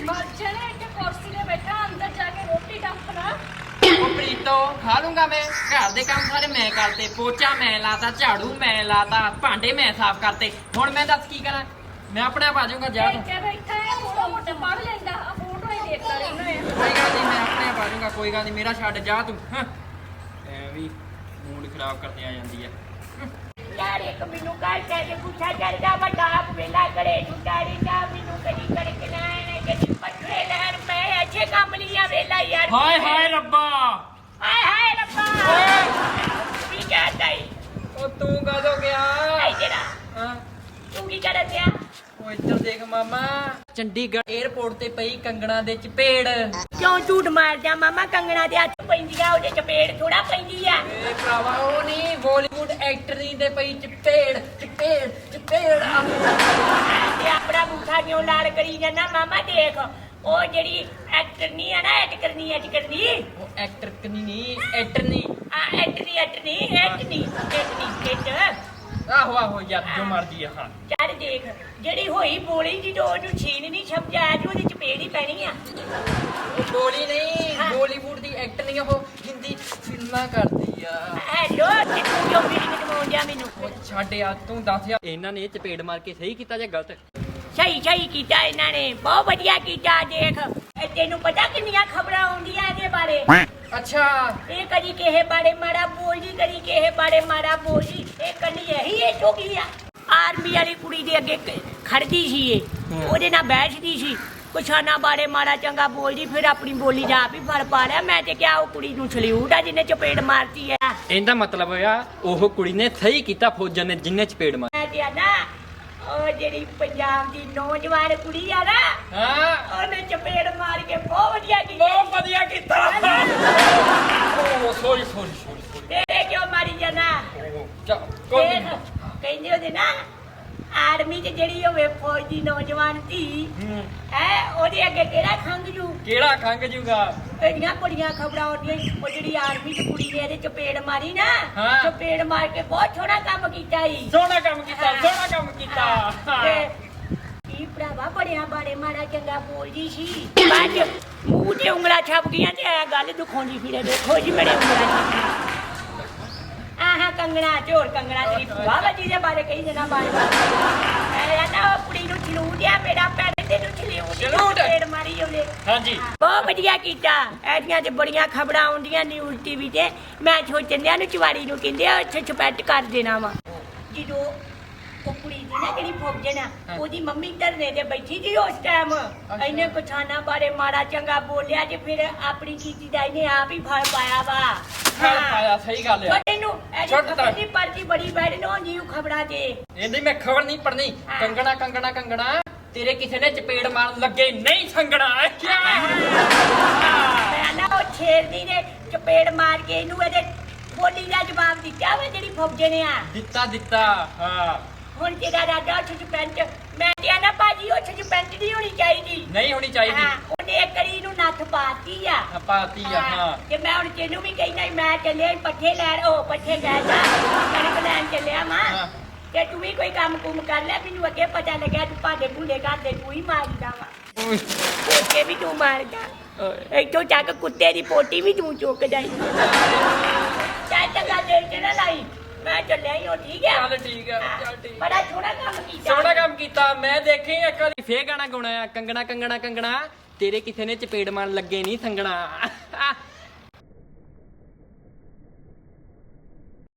ਮਰਜਣੇ ਇੱਥੇ ਕੁਰਸੀ ਤੇ ਬੈਠਾ ਅੰਦਰ ਜਾ ਕੇ ਰੋਟੀ ਡੱਫਣਾ ਉਹ ਪ੍ਰੀਤੋ ਖਾ ਲੂੰਗਾ ਮੈਂ। ਘਰ ਦੇ ਕੰਮ ਸਾਰੇ ਮੈਂ ਕਰਤੇ। ਪੋਚਾ ਮੈਂ ਲਾਤਾ ਝਾੜੂ ਮੈਂ ਲਾਤਾ ਭਾਂਡੇ ਮੈਂ ਸਾਫ਼ ਕਰਤੇ। ਹੁਣ ਮੈਂ ਦੱਸ ਕੀ ਕਰਾਂ? ਮੈਂ ਆਪਣੇ ਆਪ ਆ ਜਾਊਂਗਾ ਜਾ ਤੂੰ। ਇੱਥੇ ਬੈਠਾ ਹੈ ਮੋਟਾ ਮੋਟਾ ਪੜ ਲੈਂਦਾ। ਆ ਫੋਟੋ ਹੀ ਦੇਖਦਾ ਰਹਿਣਾ ਹੈ ਕੋਈ ਗੱਲ ਨਹੀਂ ਮੈਂ ਆਪਣੇ ਆਪ ਆ ਜਾਊਂਗਾ ਕੋਈ ਗੱਲ ਨਹੀਂ ਮੇਰਾ ਛੱਡ ਜਾ ਤੂੰ। ਹਾਂ। ਐ ਵੀ ਮੂਡ ਖਰਾਬ ਕਰਦੇ ਆ ਜਾਂਦੀ ਆ। ਯਾਰ ਇੱਕ ਮੈਨੂੰ ਕੱਲ ਕਹਿ ਕੇ ਪੁੱਛਾ ਚੱਲਦਾ ਵੱਡਾ ਆਪ ਵੇਲਾ ਕਰੇ ਛੁਟਾਰੀ ਦਾ ਮੈਨੂੰ ਕਦੀ ਕਰਕੇ ਨਾ ਆਏ ਕਦੀ ਪੱਠੇ ਲੈਣ ਮੈਂ ਅੱਛੇ ਕੰਮ ਲਿਆ ਵੇਲਾ ਯਾਰ ਹਾਏ ਹਾਏ ਰੱਬਾ। ਹਾਏ ਹਾਏ ਰੱਬਾ। ਕੀ ਕਹਤਾ ਈ ਉਹ ਤੂੰ ਕਦੋਂ ਗਿਆ? ਆਈ ਹਾਂ। ਤੂੰ ਕੀ ਕਰ ਰਿਹਾ ਉਹ ਇੱਧਰ ਦੇਖ ਮਾਮਾ। ਚੰਡੀਗੜ੍ਹ 에ਅਰਪੋਰਟ ਤੇ ਪਈ ਕੰਗਣਾ ਦੇ ਚਪੇੜ। ਕਿਉਂ ਝੂਠ ਮਾਰਦਾ ਮਾਮਾ? ਕੰਗਣਾ ਦੇ ਹੱਥ ਪੈਂਦੀ ਆ ਉਹਦੇ ਚਪੇੜ ਥੋੜਾ ਪੈਂਦੀ ਆ। ਏ ਭਰਾਵਾ ਉਹ ਨਹੀਂ ਬਾਲੀਵੁੱਡ ਐਕਟਰੀ ਦੇ ਪਈ ਚਪੇੜ ਚਪੇੜ ਚਪੇੜ। ਆਪਣਾ ਬੂਠਾ ਕਿਉਂ ਲਾਲ ਕਰੀ ਜਾਂਦਾ? ਮਾਮਾ ਦੇਖ। ਉਹ ਜਿਹੜੀ ਐਕਟਰ ਨਹੀਂ ਆ ਨਾ ਐਟ ਕਰਨੀ ਐਟ ਕਰਨੀ। ਉਹ ਐਕਟਰ ਕਨੀ ਨਹੀਂ ਐਕਟਰ ਨਹੀਂ ਆ ਐਟਨੀ ਐਟਨੀ ਐਟਨੀ ਐਟਨੀ ਐਟ ਆਹੋ ਆਹੋ ਯਾਰ ਜੋ ਮਰਜ਼ੀ ਆ ਹਾਂ। ਚੱਲ ਦੇਖ ਜਿਹੜੀ ਹੋਈ ਬੋਲੀ ਦੀ ਡੋਰ ਨੂੰ ਛੀਨ ਨਹੀਂ ਸਮਝਾਇਆ ਤੇ ਉਹਦੇ ਚ ਪੇੜ ਹੀ ਪੈਣੀ ਆ। ਉਹ ਬੋਲੀ ਨਹੀਂ ਹਾਂ। ਬਾਲੀਵੁੱਡ ਦੀ ਐਕਟਰ ਨਹੀਂ ਉਹ ਹਿੰਦੀ ਫਿਲਮਾਂ ਕਰਦੀ ਆ। ਹੈਲੋ ਤੂੰ ਕਿਉਂ ਫੀਲਿੰਗ ਦਵਾਉਂਦਿਆ ਮੈਨੂੰ? ਉਹ ਛੱਡ ਯਾਰ ਤੂੰ ਦੱਸ ਯਾਰ। ਇਹਨਾਂ ਨੇ ਚਪੇੜ ਮਾਰ ਕੇ ਸਹੀ ਕੀਤਾ ਜਾਂ ਗਲਤ? ਸਹੀ ਸਹੀ ਕੀਤਾ ਇਹਨਾਂ ਨੇ ਬਹੁਤ ਵਧੀਆ ਕੀਤਾ ਦੇਖ। ਇਹ ਤੈਨੂੰ ਪਤਾ ਕਿੰਨੀਆਂ ਖਬਰਾਂ ਆਉਂਦੀਆਂ ਇਹਦੇ ਬਾਰੇ? ਅੱਛਾ। ਇਹ ਕਦੀ ਕਿਸੇ ਬਾਰੇ ਮਾੜਾ ਬੋਲਦੀ ਕਦੀ ਕਿਸੇ ਬਾਰੇ ਮਾੜਾ ਬੋਲਦੀ। ਇਹ ਕੱਲੀ ਇਹੀ ਇਹ ਚੋਗੀ ਆ। ਆਰਮੀ ਵਾਲੀ ਕੁੜੀ ਦੇ ਅੱਗੇ ਕ- ਖੜਦੀ ਸੀ ਇਹ। ਉਹਦੇ ਨਾਲ ਬੈਠਦੀ ਸੀ। ਕੁਛਾਨਾ ਬਾਰੇ ਮਾੜਾ ਚੰਗਾ ਬੋਲਦੀ ਫਿਰ ਆਪਣੀ ਬੋਲੀ ਦਾ ਆਪ ਹੀ ਫੜ ਪਾ ਲਿਆ। ਮੈਂ ਤੇ ਕਿਹਾ ਉਹ ਕੁੜੀ ਨੂੰ ਸਲੂਟ ਆ ਜਿਹਨੇ ਚਪੇੜ ਮਾਰਤੀ ਆ। ਇਹਦਾ ਮਤਲਬ ਆ ਉਹ ਕੁੜੀ ਨੇ ਸਹੀ ਕੀਤਾ ਫੌਜਣ ਨੇ ਜਿੰਨੇ ਚਪੇੜ ਮਾਰ ਮੈਂ ਤੇ ਨਾ ਉਹ ਜਿਹੜੀ ਪੰਜਾਬ ਦੀ ਨੌਜਵਾਨ ਕੁੜੀ ਆ ਨਾ ਹਾਂ। ਉਹਨੇ ਚਪੇੜ ਮਾਰ ਕੇ ਬਹੁਤ ਵਧੀਆ ਕੀਤੀ। ਬਹੁਤ ਵਧੀਆ ਕੀਤਾ। ਓ ਸੌਰੀ ਸੌਰੀ ਸੌਰੀ ਤੇਰੇ ਕਿਉਂ ਮਾਰੀ ਜਾਣਾ ਕੋਈ ਕਹਿੰਦੇ ਉਹਦੇ ਨਾ ਆਰਮੀ 'ਚ ਜਿਹੜੀ ਹੋਵੇ ਫੌਜ ਦੀ ਨੌਜਵਾਨ ਧੀ ਹੂੰ। ਉਹਦੇ ਅੱਗੇ ਕਿਹੜਾ ਖੰਗ ਜੂ? ਕਿਹੜਾ ਖੰਗ ਜੂਗਾ? ਇਹਦੀਆਂ ਕੁੜੀਆਂ ਖਬਰਾਂ ਆਉਂਦੀਆਂ ਉਹ ਜਿਹੜੀ ਆਰਮੀ 'ਚ ਕੁੜੀ ਨੇ ਇਹਦੇ ਚਪੇੜ ਮਾਰੀ ਨਾ। ਚਪੇੜ ਮਾਰ ਕੇ ਬਹੁਤ ਸੋਹਣਾ ਕੰਮ ਕੀਤਾ ਈ ਸੋਹਣਾ ਕੰਮ ਕੀਤਾ ਸੋਹਣਾ ਕੰਮ ਕੀਤਾ। ਤੇ ਕੀ ਭਰਾਵਾ ਬੜਿਆ ਬਾਰੇ ਮਾੜਾ ਚੰਗਾ ਬੋਲਦੀ ਸੀ। ਬਾਅਦ 'ਚ ਮੂੰਹ ਤੇ ਉਂਗਲਾਂ ਛਪ ਗਈਆਂ ਤੇ ਇਹ ਗੱਲ ਦੁਖਾਉਂਦੀ ਫਿਰੇ ਦੇਖੋ ਜੀ ਮੇਰੇ ਉਂਗਲਾਂ ਛਪ ਆਹਾ ਕੰਗਣਾ ਝੋਰ ਕੰਗਣਾ ਤੇਰੀ ਭੂਆ ਵੱਜੀ ਦੇ ਬਾਰੇ ਕਹੀ ਜਨਾ ਬਾਰੇ ਐ ਨਾ ਉਹ ਕੁੜੀ ਨੂੰ ਛਲੂੜਿਆ ਮੇਰਾ ਪੈਰ ਤੇ ਨੂੰ ਛਲੂੜ ਛਲੂਟ? ਪੇੜ ਮਾਰੀ ਉਹਨੇ ਹਾਂਜੀ। ਬਹੁਤ ਵਧੀਆ ਕੀਤਾ। ਐਡੀਆਂ ਤੇ ਬੜੀਆਂ ਖਬਰਾਂ ਆਉਂਦੀਆਂ ਨਿਊਜ਼ ਟੀਵੀ ਤੇ। ਮੈਂ ਸੋਚਣਿਆ ਨੂੰ ਚਵਾੜੀ ਨੂੰ ਕਹਿੰਦੇ ਆ ਚਪੈਟ ਕਰ ਦੇਣਾ ਵਾ। ਜਦੋਂ ਨਾ ਜਿਹੜੀ ਫੌਜਣ ਆ। ਉਹਦੀ ਮੰਮੀ ਧਰਨੇ ਤੇ ਬੈਠੀ ਸੀ ਉਸ ਟਾਈਮ ਇਹਨੇ ਕੁਛਾਨਾ ਬਾਰੇ ਮਾੜਾ ਚੰਗਾ ਬੋਲਿਆ ਤੇ ਫਿਰ ਆਪਣੀ ਕੀਤੀ ਦਾ ਇਹਨੇ ਆਪ ਹੀ ਫਲ ਪਾਇਆ ਵਾ। ਫਲ। ਪਾਇਆ ਸਹੀ ਗੱਲ ਆ। ਪਰ ਇਹਨੂੰ ਛੱਡ ਤਾ। ਇਹਦੀ ਪਰਚੀ ਬੜੀ ਬੈਠ ਨੂੰ ਹੁੰਦੀ ਉਹ ਖਬਰਾਂ ਤੇ। ਇਹਦੀ ਮੈਂ ਖਬਰ ਨਹੀਂ ਪੜਨੀ। ਕੰਗਣਾ ਕੰਗਣਾ ਕੰਗਣਾ ਤੇਰੇ ਕਿਸੇ ਨੇ ਚਪੇੜ ਮਾਰਨ ਲੱਗੇ ਨਹੀਂ ਸੰਗਣਾ। ਮੈਂ ਨਾ ਉਹ ਛੇਰਦੀ ਨੇ ਚਪੇੜ ਮਾਰ ਕੇ ਇਹਨੂੰ ਇਹਦੇ ਬੋਲੀ ਦਾ ਜਵਾਬ ਦਿੱਤਾ ਵਾ ਜਿਹੜੀ ਫੌਜਣ ਆ। ਦਿੱਤਾ ਦਿੱਤਾ ਹਾਂ। ਹੁਣ ਤੇਰਾ ਰਾਜਾ ਉੱਠ ਚ ਪੈਂਟ ਮੈਂ ਤੇ ਨਾ ਭਾਜੀ ਉੱਠ ਚ ਪੈਂਟ ਨਹੀਂ ਹੋਣੀ ਚਾਹੀਦੀ। ਨਹੀਂ ਹੋਣੀ ਚਾਹੀਦੀ। ਹਾਂ ਉਹਨੇ ਇੱਕ ਕਰੀ ਨੂੰ ਨੱਥ ਪਾਤੀ ਆ। ਪਾਤੀ ਆ ਹਾਂ ਤੇ ਮੈਂ ਹੁਣ ਤੈਨੂੰ ਵੀ ਕਹਿਣਾ ਮੈਂ ਚੱਲਿਆ ਪੱਠੇ ਲੈਣ ਉਹ ਪੱਠੇ ਲੈ ਜਾ ਕਣਕ ਲੈਣ ਚੱਲਿਆ ਮਾਂ। ਤੇ ਤੂੰ ਵੀ ਕੋਈ ਕੰਮ ਕੁਮ ਕਰ ਲੈ ਮੈਨੂੰ ਅੱਗੇ ਪਤਾ ਲੱਗਿਆ ਤੂੰ ਭਾਂਡੇ ਭੁੰਡੇ ਕਰਦੇ ਤੂੰ ਹੀ ਮਾਰਦਾ ਵਾ। ਪੋਚੇ ਵੀ ਤੂੰ ਮਾਰਦਾ। ਇੱਥੋਂ ਚੱਕ ਕੁੱਤੇ ਦੀ ਪੋਟੀ ਵੀ ਤੂੰ ਚੁੱਕ ਜਾਈ। ਚੱਲ ਚੰਗਾ ਦੇ ਕੇ ਨਾ ਲਾਈ। ਮੈਂ ਚੱਲਿਆ ਹੀ ਉਹ ਠੀਕ ਹੈ ਚੱਲ ਠੀਕ ਆ ਚੱਲ ਠੀਕ ਬੜਾ ਸੋਹਣਾ ਕੰਮ ਕੀਤਾ। ਸੋਹਣਾ ਕੰਮ ਕੀਤਾ ਮੈਂ ਦੇਖੀ ਇੱਕ ਵਾਰੀ। ਫੇਰ ਗਾਣਾ ਗਾਉਣਾ ਆ ਕੰਗਣਾ ਕੰਗਣਾ ਕੰਗਣਾ। ਤੇਰੇ ਕਿਸੇ ਨੇ ਚਪੇੜ ਮਾਰਨ ਲੱਗੇ ਨਹੀਂ ਸੰਗਣਾ।